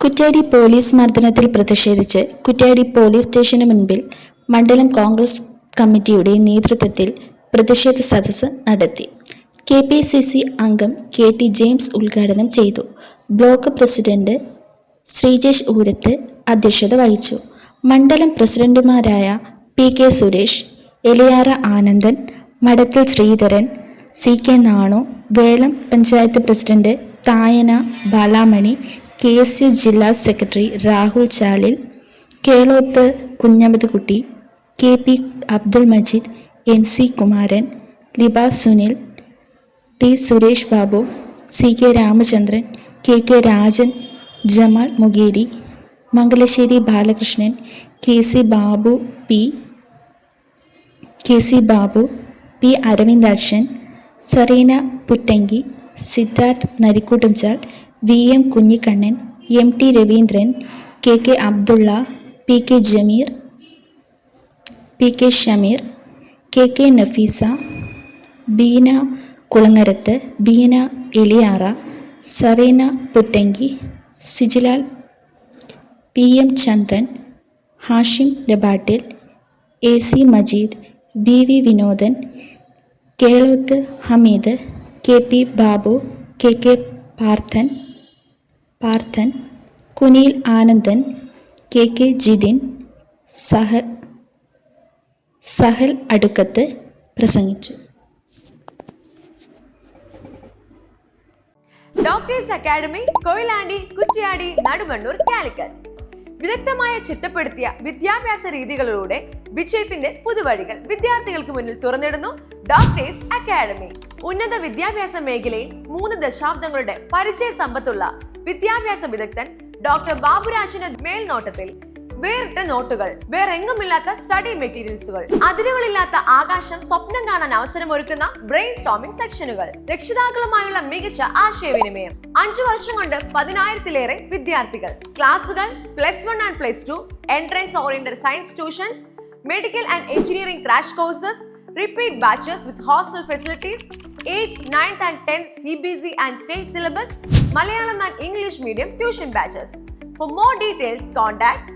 Kuttiadi police മർദ്ദനത്തിൽ പ്രതിഷേധിച്ച് Kuttiadi police സ്റ്റേഷന് മുൻപിൽ മണ്ഡലം കോൺഗ്രസ് കമ്മിറ്റിയുടെ നേതൃത്വത്തിൽ പ്രതിഷേധ സദസ്സ് നടത്തി. കെ പി സി സി അംഗം കെ ടി ജെയിംസ് ഉദ്ഘാടനം ചെയ്തു. ബ്ലോക്ക് പ്രസിഡന്റ് ശ്രീജേഷ് ഊരത്ത് അധ്യക്ഷത വഹിച്ചു. മണ്ഡലം പ്രസിഡന്റുമാരായ P K Suresh Eliyara Anandan Madathil Sreedharan C K Nanu Velam panchayat president Thayana Balamani K S U ജില്ലാ secretary Rahul Chalil Kelothu Kunhambathukutty K P Abdul Majeed N C Kumaran Liba Sunil T Suresh Babu C K Ramachandran K K Rajan Jamal Mugeri Mangalassery Balakrishnan K C Babu P K C Babu P Aravindakshan Sareena Puttanki Siddharth Narikkoottumchal V M Kunhikannan M T Raveendran K K Abdulla P K Jameer P K Shameer K K Nafeesa Beena Kulangarath Beena Eliyara Sareena Puttanki Sijilal P M Chandran Hashim Labattil A C Majeed B V Vinodan Kelothu Hameed K P Babu K K Parthan Parthan Kuniyil Anandan K K Jithin Sahal Sahal Adukkath പ്രസംഗിച്ചു. Doctors academy Koyilandy Kuttiady Nadumannur Calicut. വിദഗ്ധമായ ചിട്ടപ്പെടുത്തിയ വിദ്യാഭ്യാസ രീതികളിലൂടെ വിജയത്തിന്റെ പുതുവഴികൾ വിദ്യാർത്ഥികൾക്ക് മുന്നിൽ തുറന്നിടുന്നു doctors academy ഉന്നത വിദ്യാഭ്യാസ മേഖലയിൽ മൂന്ന് ദശാബ്ദങ്ങളുടെ പരിചയ സമ്പത്തുള്ള വിദ്യാഭ്യാസ വിദഗ്ധൻ ഡോക്ടർ ബാബുരാജിന്റെ മേൽനോട്ടത്തിൽ വേറിട്ട നോട്ടുകൾ വേറെങ്ങുമില്ലാത്ത സ്റ്റഡി മെറ്റീരിയൽസുകൾ അതിരുകളില്ലാത്ത ആകാശം സ്വപ്നം കാണാൻ അവസരമൊരുക്കുന്ന ബ്രെയിൻ സ്റ്റോമിംഗ് സെക്ഷനുകൾ രക്ഷിതാക്കളുമായുള്ള മികച്ച ആശയവിനിമയം അഞ്ചു വർഷം കൊണ്ട് പതിനായിരത്തിലേറെ വിദ്യാർത്ഥികൾ ക്ലാസുകൾ plus one and plus two entrance oriented science tuitions medical and engineering crash courses repeat batches with hostel facilities age 9th and 10th CBC and state syllabus, Malayalam and English medium tuition batches. For more details, contact